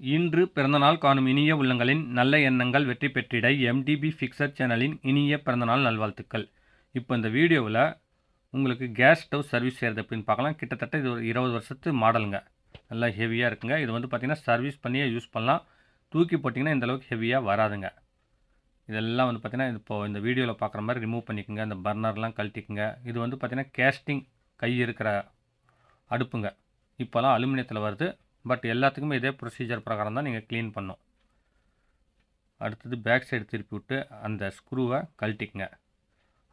இன்று பிறந்தநாள் காணும் இனிய உள்ளங்களின் நல்ல எண்ணங்கள் வெற்றி பெற்றிட எம்டிபி ஃபிக்சர் சேனலின் இனிய பிறந்தநாள் நல்வாழ்த்துக்கள். இப்போ இந்த வீடியோவில் உங்களுக்கு கேஸ் ஸ்டவ் சர்வீஸ் செய்கிறது அப்படின்னு பார்க்கலாம். கிட்டத்தட்ட இது ஒரு இருபது வருஷத்து மாடலுங்க. நல்லா ஹெவியாக இருக்குங்க. இது வந்து பார்த்திங்கன்னா சர்வீஸ் பண்ணியே யூஸ் பண்ணலாம். தூக்கி போட்டிங்கன்னா இந்த அளவுக்கு ஹெவியாக வராதுங்க. இதெல்லாம் வந்து பார்த்திங்கன்னா இப்போ இந்த வீடியோவில் பார்க்குற மாதிரி ரிமூவ் பண்ணிக்கோங்க. இந்த பர்னர்லாம் கழட்டிக்குங்க. இது வந்து பார்த்திங்கன்னா கேஸ்டிங் கை இருக்கிற அடுப்புங்க. இப்போலாம் அலுமினியத்தில் வருது. பட் எல்லாத்துக்குமே இதே ப்ரொசீஜர் பிரகாரம் தான் நீங்கள் க்ளீன் பண்ணும். அடுத்தது பேக் சைடு திருப்பி விட்டு அந்த ஸ்க்ரூவை கழட்டிக்குங்க.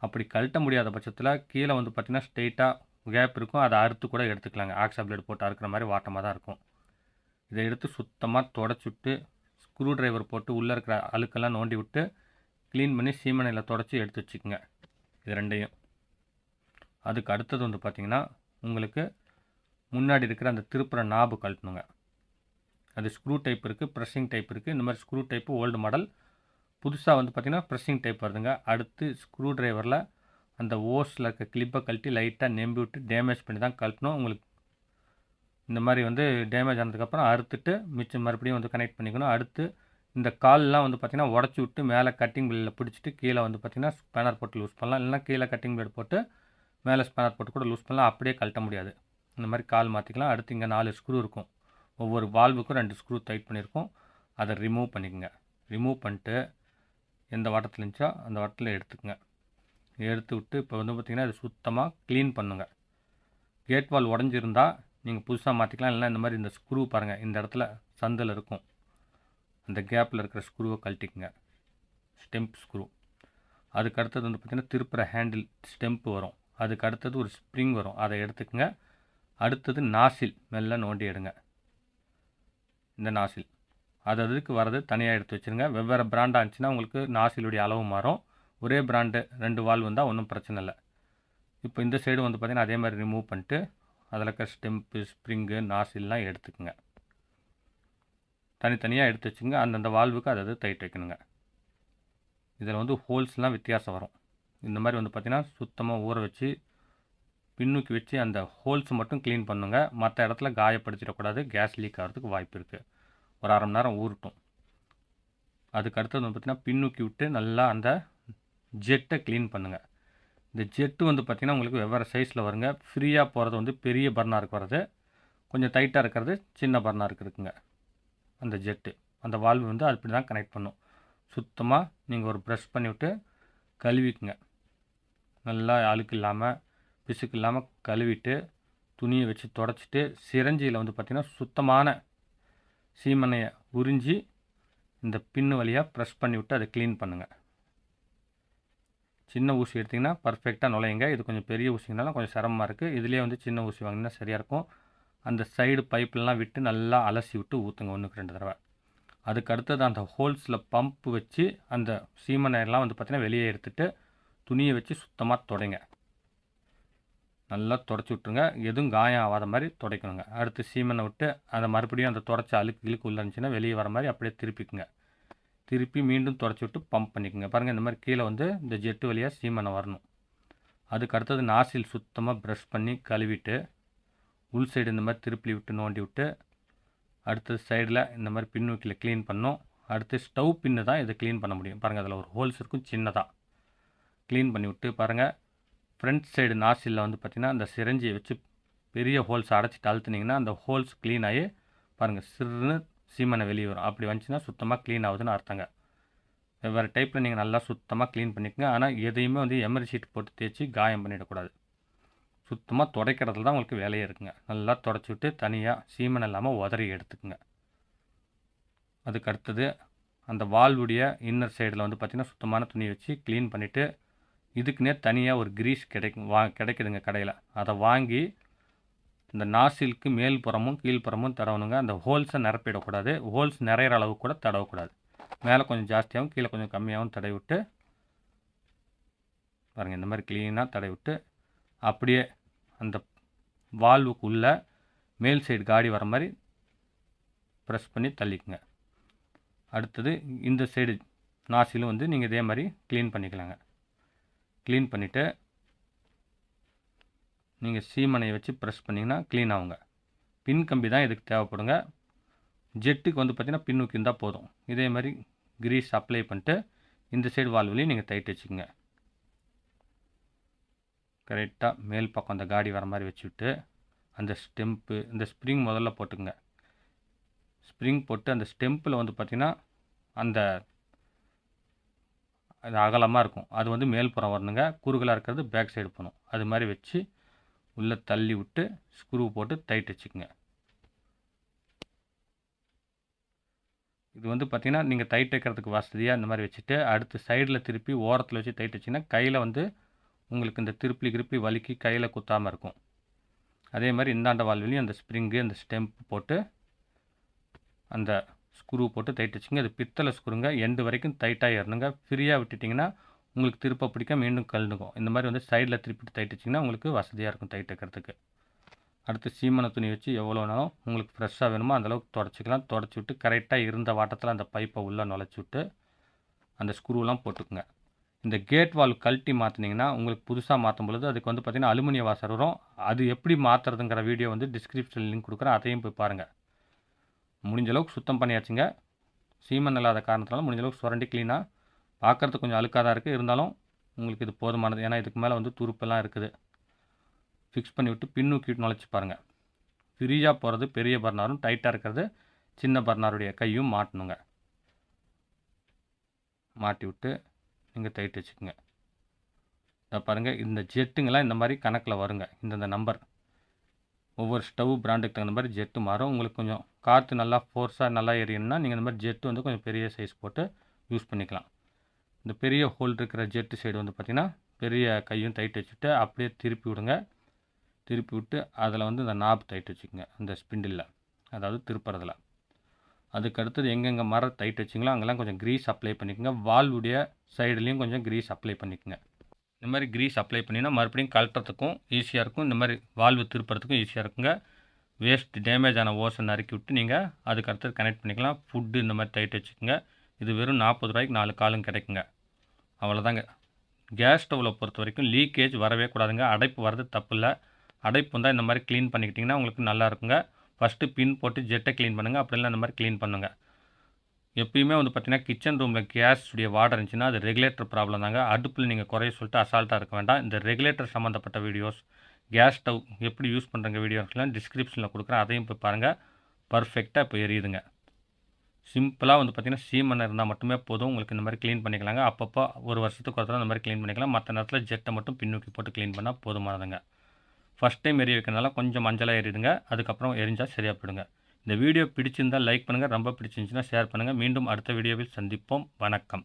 அப்படி கழட்ட முடியாத பட்சத்தில் கீழே வந்து பார்த்திங்கன்னா ஸ்ட்ரெயிட்டாக கேப் இருக்கும். அதை அறுத்து கூட எடுத்துக்கலாங்க. ஆக்ஸா பிளேட் போட்டு அறுக்கிற மாதிரி வாட்டமாக தான் இருக்கும். இதை எடுத்து சுத்தமாக தொடச்சுட்டு ஸ்க்ரூ டிரைவர் போட்டு உள்ளே இருக்கிற அழுக்கெல்லாம் நோண்டி விட்டு க்ளீன் பண்ணி சீமனையில் தொடச்சி எடுத்து வச்சுக்கோங்க. இது ரெண்டையும். அதுக்கு அடுத்தது வந்து பார்த்திங்கன்னா உங்களுக்கு முன்னாடி இருக்கிற அந்த திருப்புற நாபு கழட்டணுங்க. அது ஸ்க்ரூ டைப் இருக்குது ப்ரெஸ்ஸிங் டைப் இருக்குது இந்த மாதிரி ஸ்க்ரூ டைப்பு ஓல்டு மாடல் புதுசாக வந்து பார்த்திங்கன்னா ப்ரெஷிங் டைப் வருதுங்க. அடுத்து ஸ்க்ரூ டிரைவரில் அந்த ஓஸில் இருக்க கிளிப்பை கழட்டி லைட்டாக நெம்பி விட்டு டேமேஜ் பண்ணி தான் கழட்டணும். உங்களுக்கு இந்த மாதிரி வந்து டேமேஜ் ஆனதுக்கப்புறம் அறுத்துட்டு மிச்சம் மறுபடியும் வந்து கனெக்ட் பண்ணிக்கணும். அடுத்து இந்த கால்லாம் வந்து பார்த்திங்கன்னா உடச்சி விட்டு மேலே கட்டிங் பிளேடில் பிடிச்சிட்டு கீழே வந்து பார்த்திங்கன்னா ஸ்பேனர் போட்டு லூஸ் பண்ணலாம். இல்லைனா கீழே கட்டிங் பிளேட் போட்டு மேலே ஸ்பேனர் போட்டு கூட லூஸ் பண்ணலாம். அப்படியே கழட்ட முடியாது. இந்த மாதிரி கால் மாற்றிக்கலாம் அடுத்து இங்கே நாலு ஸ்க்ரூ இருக்கும். ஒவ்வொரு வால்வுக்கும் ரெண்டு ஸ்க்ரூ டைட் பண்ணியிருக்கோம். அதை ரிமூவ் பண்ணிக்கோங்க. ரிமூவ் பண்ணிட்டு எந்த வட்டத்தில் இருந்துச்சோ அந்த வட்டத்தில் எடுத்துக்கோங்க. எடுத்து விட்டு இப்போ வந்து பார்த்திங்கன்னா அது சுத்தமாக க்ளீன் பண்ணுங்கள் கேட் வால் உடஞ்சிருந்தால் நீங்கள் புதுசாக மாற்றிக்கலாம் இல்லைனா இந்த மாதிரி இந்த ஸ்க்ரூ பாருங்கள் இந்த இடத்துல சந்தில் இருக்கும். அந்த கேப்பில் இருக்கிற ஸ்க்ரூவை கழட்டிக்குங்க. ஸ்டெம்ப் ஸ்க்ரூ அதுக்கு அடுத்தது வந்து பார்த்திங்கன்னா திருப்புற ஹேண்டில் ஸ்டெம்ப் வரும். அதுக்கு அடுத்தது ஒரு ஸ்ப்ரிங் வரும். அதை எடுத்துக்கங்க. அடுத்தது நாசில். மெல்ல நோண்டி எடுங்க இந்த நாசில். அது அதுக்கு வரது தனியாக எடுத்து வச்சுருங்க. வெவ்வேறு பிராண்டாக இருந்துச்சுன்னா உங்களுக்கு நாசிலுடைய அளவு மாறும். ஒரே பிராண்டு ரெண்டு வால் வந்தால் ஒன்றும் பிரச்சனை இல்லை. இப்போ இந்த சைடு வந்து பார்த்திங்கன்னா அதே மாதிரி ரிமூவ் பண்ணிட்டு அதில் இருக்க ஸ்டெம்ப்பு ஸ்ப்ரிங்கு நாசில்லாம் எடுத்துக்கோங்க. தனித்தனியாக எடுத்து வச்சுங்க அந்தந்த வால்வுக்கு அதை அது டைட் வைக்கணுங்க. இதில் வந்து ஹோல்ஸ்லாம் வித்தியாசம் வரும். இந்த மாதிரி வந்து பார்த்திங்கன்னா சுத்தமாக ஊற வச்சு பின்னுக்கு வச்சு அந்த ஹோல்ஸ் மட்டும் க்ளீன் பண்ணுங்க. மற்ற இடத்துல காயப்படுத்திடக்கூடாது. கேஸ் லீக் ஆகிறதுக்கு வாய்ப்பு இருக்குது ஒரு அரை மணி நேரம் ஊறட்டும். அதுக்கு அடுத்தது வந்து பார்த்திங்கன்னா பின்னூக்கி விட்டு நல்லா அந்த ஜெட்டை க்ளீன் பண்ணுங்கள் இந்த ஜெட்டு வந்து பார்த்திங்கன்னா உங்களுக்கு வெவ்வேறு சைஸில் வருங்க. ஃப்ரீயாக போகிறது வந்து பெரிய பர்னாருக்கு வர்றது. கொஞ்சம் டைட்டாக இருக்கிறது சின்ன பர்னாருக்கு இருக்குங்க அந்த ஜெட்டு அந்த வால்வு வந்து அப்படி தான் கனெக்ட் பண்ணும். சுத்தமாக நீங்கள் ஒரு ப்ரெஷ் பண்ணிவிட்டு கழுவிக்குங்க. நல்லா அழுக்கு இல்லாமல் பிசுக்கு இல்லாமல் கழுவிட்டு துணியை வச்சு தொடச்சிட்டு சிரஞ்சியில் வந்து பார்த்திங்கன்னா சுத்தமான சீமனையை உறிஞ்சி இந்த பின்னு வழியாக ப்ரெஸ் பண்ணி விட்டு அதை க்ளீன் பண்ணுங்கள் சின்ன ஊசி எடுத்திங்கன்னா பர்ஃபெக்டாக நுழையுங்க. இது கொஞ்சம் பெரிய ஊசிங்கனாலும் கொஞ்சம் சிரமமாக இருக்குது இதுலேயே வந்து சின்ன ஊசி வாங்கினா சரியாக இருக்கும். அந்த சைடு பைப்லலாம் விட்டு நல்லா அலசி விட்டு ஊற்றுங்க ஒன்றுக்கு ரெண்டு தடவை. அதுக்கு அடுத்தது அந்த ஹோல்ஸில் பம்ப் வச்சு அந்த சீமனையெல்லாம் வந்து பார்த்திங்கன்னா வெளியே எடுத்துகிட்டு துணியை வச்சு சுத்தமாக தொடங்க. நல்லா தொடச்சி விட்ருங்க எதுவும் காயம் ஆகாத மாதிரி துடைக்கணுங்க. அடுத்து சீமனை விட்டு அதை மறுபடியும் அந்த தொடச்ச அழுக்கு இழுக்கு உள்ள இருந்துச்சுன்னா வெளியே வர மாதிரி அப்படியே திருப்பிக்குங்க. திருப்பி மீண்டும் தொடச்சி விட்டு பம்ப் பண்ணிக்கோங்க. பாருங்கள் இந்த மாதிரி கீழே வந்து இந்த ஜெட்டு வழியாக சீமனை வரணும். அதுக்கு அடுத்தது நாசில் சுத்தமாக ப்ரஷ் பண்ணி கழுவிட்டு உள் சைடு இந்த மாதிரி திருப்பி விட்டு நோண்டி விட்டு அடுத்தது சைடில் இந்த மாதிரி பின்னூக்கில் க்ளீன் பண்ணும் அடுத்து ஸ்டவ் பின்னு தான் இதை க்ளீன் பண்ண முடியும். பாருங்கள் அதில் ஒரு ஹோல்ஸ் இருக்கும் சின்னதாக க்ளீன் பண்ணி விட்டு பாருங்கள் ஃப்ரண்ட் சைடு நாசிலில் வந்து பார்த்திங்கன்னா அந்த சிரஞ்சியை வச்சு பெரிய ஹோல்ஸ் அடைச்சிட்டு அழுத்துனீங்கன்னா அந்த ஹோல்ஸ் க்ளீன் ஆகி பாருங்கள் சிறுன்னு சீமனை வெளியே வரும். அப்படி வந்துச்சுன்னா சுத்தமாக க்ளீன் ஆகுதுன்னு அர்த்தங்க. வெவ்வேறு டைப்பில் நீங்கள் நல்லா சுத்தமாக க்ளீன் பண்ணிக்கோங்க. ஆனால் எதையுமே வந்து எமரி ஷீட் போட்டு தேய்ச்சி காயம் பண்ணிடக்கூடாது. சுத்தமாக துடைக்கிறதுல தான் உங்களுக்கு வேலையே இருக்குங்க. நல்லா தொடச்சி விட்டு தனியாக சீமனை இல்லாமல் உதறி எடுத்துக்குங்க. அதுக்கு அடுத்தது அந்த வால்வுடைய இன்னர் சைடில் வந்து பார்த்திங்கன்னா சுத்தமான துணி வச்சு க்ளீன் பண்ணிவிட்டு இதுக்குன்னே தனியாக ஒரு கிரீஸ் கிடைக்கும் வா கிடைக்குதுங்க கடையில். அதை வாங்கி இந்த நாசிலுக்கு மேல் புறமும் கீழ்ப்புறமும் தடவணுங்க. அந்த ஹோல்ஸை நிரப்பிடக்கூடாது. ஹோல்ஸ் நிறையிற அளவு கூட தடவக்கூடாது. மேலே கொஞ்சம் ஜாஸ்தியாகவும் கீழே கொஞ்சம் கம்மியாகவும் தடவி விட்டு பாருங்கள் இந்த மாதிரி க்ளீனாக தடவி விட்டு அப்படியே அந்த வால்வுக்கு உள்ள மேல் சைடு காடி வர மாதிரி ப்ரெஸ் பண்ணி தள்ளிக்குங்க. அடுத்தது இந்த சைடு நாசிலும் வந்து நீங்கள் இதே மாதிரி க்ளீன் பண்ணிக்கலாங்க. க்ளீன் பண்ணிவிட்டு நீங்கள் சீமனையை வச்சு ப்ரெஸ் பண்ணிங்கன்னா க்ளீன் ஆகுங்க. பின் கம்பி தான் இதுக்கு தேவைப்படுங்க. ஜெட்டுக்கு வந்து பார்த்திங்கன்னா பின்னூக்கி இருந்தால் போதும். இதே மாதிரி கிரீஸ் அப்ளை பண்ணிட்டு இந்த சைடு வால்வுலையும் நீங்கள் தைட்டு வச்சுக்கோங்க. கரெக்டாக மேல் பக்கம் அந்த காடி வர மாதிரி வச்சுவிட்டு அந்த ஸ்டெம்ப்பு இந்த ஸ்ப்ரிங் முதல்ல போட்டுக்குங்க. ஸ்ப்ரிங் போட்டு அந்த ஸ்டெம்பில் வந்து பார்த்திங்கன்னா அந்த அது அகலமாக இருக்கும். அது வந்து மேல்புறம் வரணுங்க. குறுகலாக இருக்கிறது பேக் சைடு போகணும் அது மாதிரி வச்சு உள்ளே தள்ளி விட்டு ஸ்க்ரூ போட்டு டைட் வச்சுக்கோங்க. இது வந்து பார்த்திங்கன்னா நீங்கள் டைட் வைக்கிறதுக்கு வசதியாக இந்த மாதிரி வச்சுட்டு அடுத்து சைடில் திருப்பி ஓரத்தில் வச்சு டைட் வச்சிங்கன்னா கையில் வந்து உங்களுக்கு இந்த திருப்பி கிருப்பி வலிக்கி கையில் குத்தாமல் இருக்கும். அதே மாதிரி இந்தாண்ட வால்விலையும் அந்த ஸ்ப்ரிங்கு அந்த ஸ்டெம்ப் போட்டு அந்த ஸ்க்ரூ போட்டு டைட் வச்சுங்க அது பித்தளை ஸ்க்ரூங்க. எண்டு வரைக்கும் டைட்டாக ஏறணுங்க. ஃப்ரீயாக விட்டுட்டிங்கன்னா உங்களுக்கு திருப்ப பிடிக்க மீண்டும் கழுந்துக்கும் இந்த மாதிரி வந்து சைடில் திருப்பிட்டு டைட் வச்சிங்கன்னா உங்களுக்கு வசதியாக இருக்கும் டைட் வைக்கிறதுக்கு. அடுத்து சீமனை துணி வச்சு எவ்வளோனாலும் உங்களுக்கு ஃப்ரெஷ்ஷாக வேணுமோ அந்தளவுக்கு தொடச்சிக்கலாம். தொடச்சி விட்டு கரெக்டாக இருந்த வாட்டத்தில் அந்த பைப்பை உள்ளே நுழைச்சி விட்டு அந்த ஸ்க்ரூலாம் போட்டுக்குங்க. இந்த கேட் வால் கழட்டி மாற்றினீங்கன்னா உங்களுக்கு புதுசாக மாற்றும் பொழுது அதுக்கு வந்து பார்த்திங்கன்னா அலுமினிய வாசர் வரும். அது எப்படி மாற்றுறதுங்கிற வீடியோ வந்து டிஸ்கிரிப்ஷன் லிங்க் கொடுக்குறேன். அதையும் போய் பாருங்கள் முடிஞ்ச அளவுக்கு சுத்தம் பண்ணியாச்சுங்க. சீமன் இல்லாத காரணத்தினால முடிஞ்ச அளவுக்கு சுரண்டி க்ளீனாக பார்க்குறதுக்கு கொஞ்சம் அழுக்காக தான் இருக்குது இருந்தாலும் உங்களுக்கு இது போதுமானது. ஏன்னா இதுக்கு மேலே வந்து துருப்பெல்லாம் இருக்குது. ஃபிக்ஸ் பண்ணி விட்டு பின்னூக்கிட்டு நுழைச்சி பாருங்கள் ஃப்ரீயாக போகிறது பெரிய பர்னாரும் டைட்டாக இருக்கிறது சின்ன பர்னாருடைய கையும் மாட்டணுங்க. மாட்டி விட்டு நீங்கள் தைட்டு வச்சுக்கோங்க. இதை பாருங்கள் இந்த ஜெட்டுங்கெல்லாம் இந்த மாதிரி கணக்கில் வருங்க. இந்தந்த நம்பர் ஒவ்வொரு ஸ்டவ் பிராண்டுக்கு தகுந்த மாதிரி ஜெட்டு மாறும். உங்களுக்கு கொஞ்சம் காற்று நல்லா ஃபோர்ஸாக நல்லா எரியணும்னா நீங்கள் இந்த மாதிரி ஜெட்டு வந்து கொஞ்சம் பெரிய சைஸ் போட்டு யூஸ் பண்ணிக்கலாம். இந்த பெரிய ஹோல் இருக்கிற ஜெட்டு சைடு வந்து பார்த்திங்கன்னா பெரிய கையும் டைட் வச்சுட்டு அப்படியே திருப்பி விடுங்க. திருப்பி விட்டு அதில் வந்து இந்த நாப் டைட் வச்சுக்கோங்க அந்த ஸ்பிண்டில் அதாவது திருப்புறதில். அதுக்கு அடுத்தது எங்கெங்கே மரம் டைட் வச்சிங்களோ அங்கெல்லாம் கொஞ்சம் க்ரீஸ் அப்ளை பண்ணிக்கோங்க. வால்வுடைய சைடுலேயும் கொஞ்சம் க்ரீஸ் அப்ளை பண்ணிக்கோங்க. இந்த மாதிரி க்ரீஸ் அப்ளை பண்ணினா மறுபடியும் கலட்டுறதுக்கும் ஈஸியாக இருக்கும். இந்த மாதிரி வால்வு திருப்புறதுக்கும் ஈஸியாக இருக்குங்க. வேஸ்ட் டேமேஜ் ஆன ஓசை நறுக்கி விட்டு நீங்கள் அதுக்கு அடுத்தது கனெக்ட் பண்ணிக்கலாம். ஃபுட்டு இந்த மாதிரி டைட் வச்சுக்கோங்க. இது வெறும் நாற்பது ரூபாய்க்கு நாலு காலும் கிடைக்குங்க. அவ்வளோதாங்க கேஸ் ஸ்டவ்வில் பொறுத்த வரைக்கும் லீக்கேஜ் வரவே கூடாதுங்க. அடைப்பு வர்றது தப்பு இல்லை அடைப்பு வந்தால் இந்த மாதிரி க்ளீன் பண்ணிக்கிட்டிங்கன்னா உங்களுக்கு நல்லா இருக்குங்க. ஃபஸ்ட்டு பின் போட்டு ஜெட்டை க்ளீன் பண்ணுங்கள் அப்படி இந்த மாதிரி க்ளீன் பண்ணுங்கள் எப்பயுமே வந்து பார்த்திங்கன்னா கிச்சன் ரூமில் கேஸ் உடைய வாடர் இருந்துச்சுன்னா அது ரெகுலேட்டர் ப்ராப்ளம் தாங்க. அடுப்பில் நீங்கள் குறைய சொல்லிட்டு அசால்ட்டாக இருக்க வேண்டாம். இந்த ரெகுலேட்டர் சம்மந்தப்பட்ட வீடியோஸ் கேஸ் ஸ்டவ் எப்படி யூஸ் பண்ணுறங்க வீடியோஸ்லாம் டிஸ்கிரிப்ஷனில் கொடுக்குறேன். அதையும் போய் பாருங்கள் பர்ஃபெக்டாக இப்போ எரியுதுங்க. சிம்பிளாக வந்து பார்த்திங்கன்னா சீமனை இருந்தால் மட்டுமே போதும். உங்களுக்கு இந்த மாதிரி க்ளீன் பண்ணிக்கலாங்க. அப்பப்போ ஒரு வருஷத்துக்கு ஒரு தடவை இந்த மாதிரி க்ளீன் பண்ணிக்கலாம். மற்ற நேரத்தில் ஜெட்டை மட்டும் பின்னூக்கி போட்டு க்ளீன் பண்ணால் போதுமானதுங்க. ஃபஸ்ட் டைம் எரிய வைக்கிறதுனால கொஞ்சம் மஞ்சளாக எரியுதுங்க. அதுக்கப்புறம் எரிஞ்சால் சரியாக போயிடுங்க. இந்த வீடியோ பிடிச்சிருந்தால் லைக் பண்ணுங்கள் ரொம்ப பிடிச்சிருந்துச்சுன்னா ஷேர் பண்ணுங்கள் மீண்டும் அடுத்த வீடியோவில் சந்திப்போம். வணக்கம்.